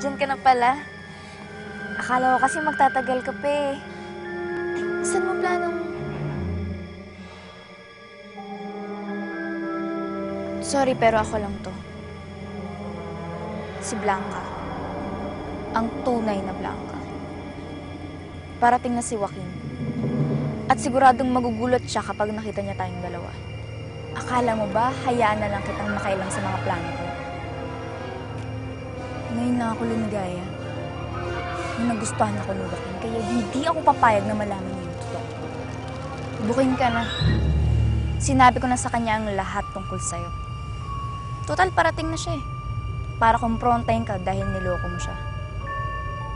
Nandyan ka na pala. Akala ko kasi magtatagal ka pa eh. Ay, saan mo planong... Sorry, pero ako lang to. Si Blanca. Ang tunay na Blanca. Parating na si Joaquin. At siguradong magugulat siya kapag nakita niya tayong dalawa. Akala mo ba, hayaan na lang kitang makailang sa mga plano ko? Ngayon lang ako lumigaya. Nung nagustuhan ako ni Joaquin, kaya hindi ako papayag na malaman niya yung totoo. Bukin ka na. Sinabi ko na sa kanya ang lahat tungkol sa'yo. Total, parating na siya eh. Para kumprontahin ka dahil niloko mo siya.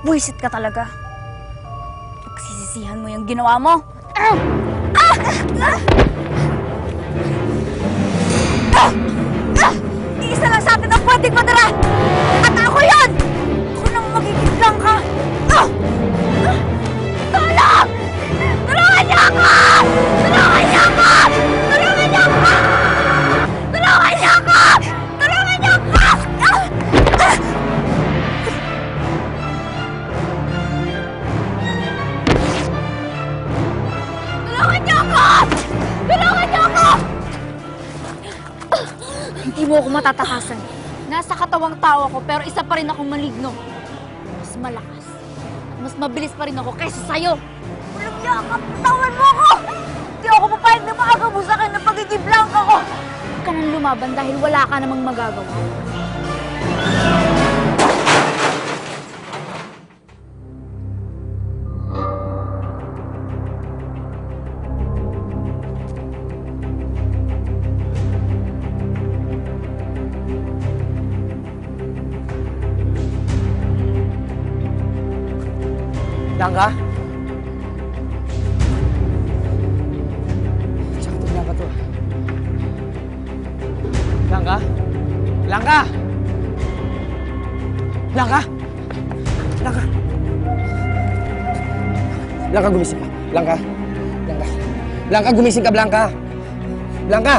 Buisit ka talaga. Pagsisisihan mo yung ginawa mo. Ah! Ah! Ah! Hindi mo ako matatakasan. Nasa katawang tao ako, pero isa pa rin akong maligno. Mas malakas. Mas mabilis pa rin ako kaysa sa'yo. Walang yakap! Tawan mo ako! Hindi ako papayag na maaga mo sa akin ng pagiging blanca ko! Huwag ka nang lumaban dahil wala ka namang magagawa. Langka? Tsaka to, Langka to. Langka? Langka! Langka! Langka! Langka, gumising ka. Langka. Langka. Langka, gumising ka, Blanca. Blanca!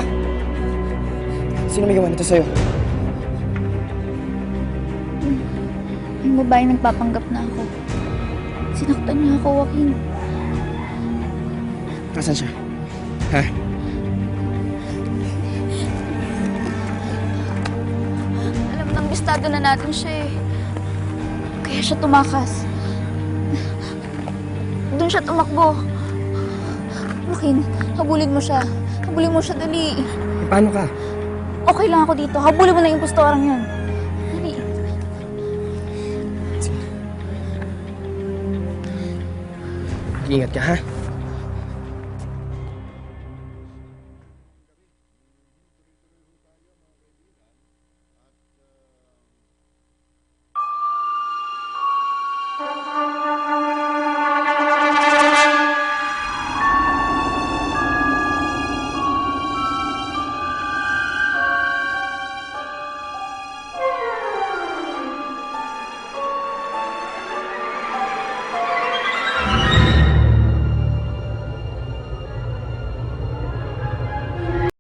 Sino may gawa nito sa'yo? Yung babae nagpapanggap na ako. Sinaktan niya ako, Joaquin. Nasaan siya? Ha? Alam nang bistado na natin siya eh. Kaya siya tumakas. Doon siya tumakbo. Joaquin, habulin mo siya. Habulin mo siya, dali. Paano ka? Okay lang ako dito. Habulin mo na yung impostorang yan. Ingat ka, ha?